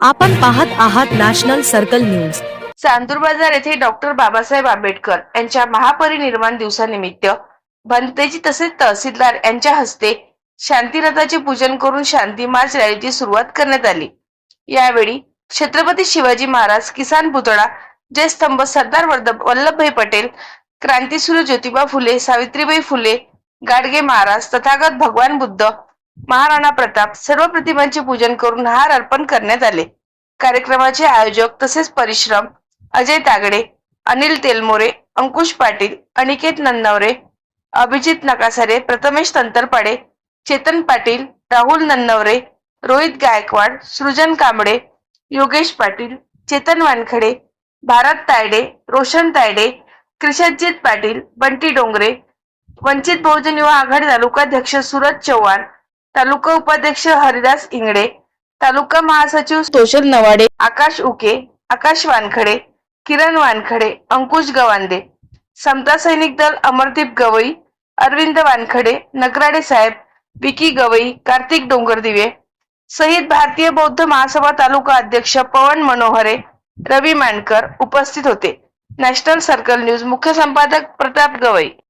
आपण पाहत आहात नॅशनल सर्कल न्यूज. चांदूर बाजार येथे डॉक्टर बाबासाहेब आंबेडकर यांच्या महापरिनिर्वाण दिवसानिमित्त भंतेजी तसेच तहसीलदार यांच्या हस्ते शांतीरथाचे पूजन करून शांती मार्च रॅलीची सुरुवात करण्यात आली. यावेळी छत्रपती शिवाजी महाराज किसान पुतळा जयस्तंभ सरदार वल्लभभाई पटेल क्रांतीसूर्य ज्योतिबा फुले सावित्रीबाई फुले गाडगे महाराज तथागत भगवान बुद्ध महाराणा प्रताप सर्व प्रतिमांचे पूजन करून हार अर्पण करण्यात आले. कार्यक्रमाचे आयोजक तसेच परिश्रम अजय तागडे अनिल तेलमोरे अंकुश पाटील अनिकेत नन्नवरे अभिजित नकासारे प्रथमेश तंतरपाडे चेतन पाटील राहुल नन्नवरे रोहित गायकवाड सृजन कांबळे योगेश पाटील चेतन वानखडे भारत तायडे रोशन तायडे कृषाजीत पाटील बंटी डोंगरे वंचित बहुजन युवा आघाडी तालुकाध्यक्ष सुरज चव्हाण तालुका उपाध्यक्ष हरिदास इंगडे तालुका महासचिव सोशल नवाडे आकाश उके आकाश वानखडे किरण वानखडे अंकुश गवांदे समता सैनिक दल अमरदीप गवई अरविंद वानखडे नगराडे साहेब विकी गवई कार्तिक डोंगरदिवे सहित भारतीय बौद्ध महासभा तालुका अध्यक्ष पवन मनोहरे रवी मांडकर उपस्थित होते. नॅशनल सर्कल न्यूज मुख्य संपादक प्रताप गवई.